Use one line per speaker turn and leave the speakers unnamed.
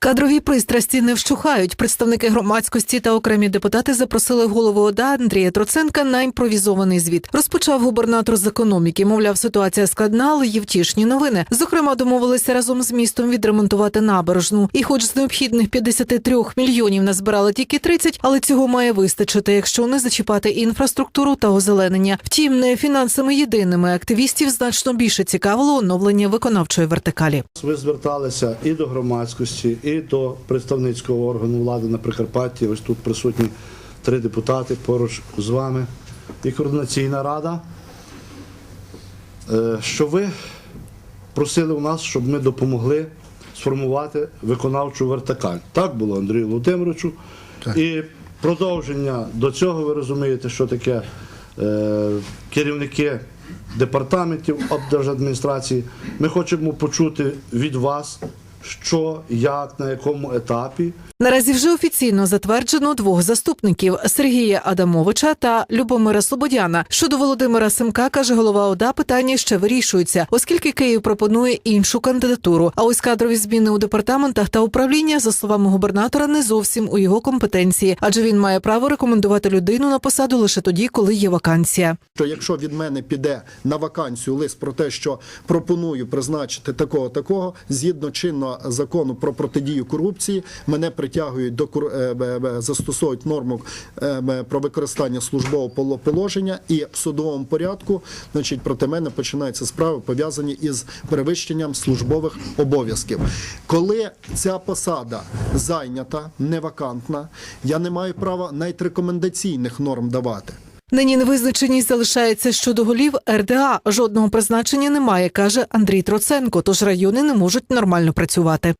Кадрові пристрасті не вщухають. Представники громадськості та окремі депутати запросили голову ОДА Андрія Троценка на імпровізований звіт. Розпочав губернатор з економіки. Мовляв, ситуація складна, але є втішні новини. Зокрема, домовилися разом з містом відремонтувати набережну. І, хоч з необхідних 53 мільйонів назбирали тільки 30, але цього має вистачити, якщо не зачіпати інфраструктуру та озеленення. Втім, не фінансами єдиними активістів значно більше цікавило оновлення виконавчої вертикалі.
Ви зверталися і до громадськості, і до представницького органу влади на Прикарпатті. Ось тут присутні три депутати поруч з вами і координаційна рада. Е, Що ви просили у нас, щоб ми допомогли сформувати виконавчу вертикаль. Так було Андрію Володимировичу. І продовження до цього ви розумієте, що таке е, керівники департаментів облдержадміністрації. Ми хочемо почути від вас, що, як, на якому етапі
Наразі вже офіційно затверджено двох заступників Сергія Адамовича та Любомира Слободяна. Щодо Володимира Семка, каже голова ОДА, питання ще вирішується, оскільки Київ пропонує іншу кандидатуру. А ось кадрові зміни у департаментах та управління, за словами губернатора, не зовсім у його компетенції, адже він має право рекомендувати людину на посаду лише тоді, коли є вакансія.
що якщо від мене піде на вакансію лист про те, що пропоную призначити такого такого, згідно чинного закону про протидію корупції, мене притягують до е, застосовують норму е, про використання службового поло- положення, і в судовому порядку, значить, проти мене починаються справи пов'язані із перевищенням службових обов'язків. Коли ця посада зайнята, не вакантна, я не маю права навіть рекомендаційних норм давати.
Нині невизначеність залишається щодо голів РДА. Жодного призначення немає, каже Андрій Троценко. Тож райони не можуть нормально працювати.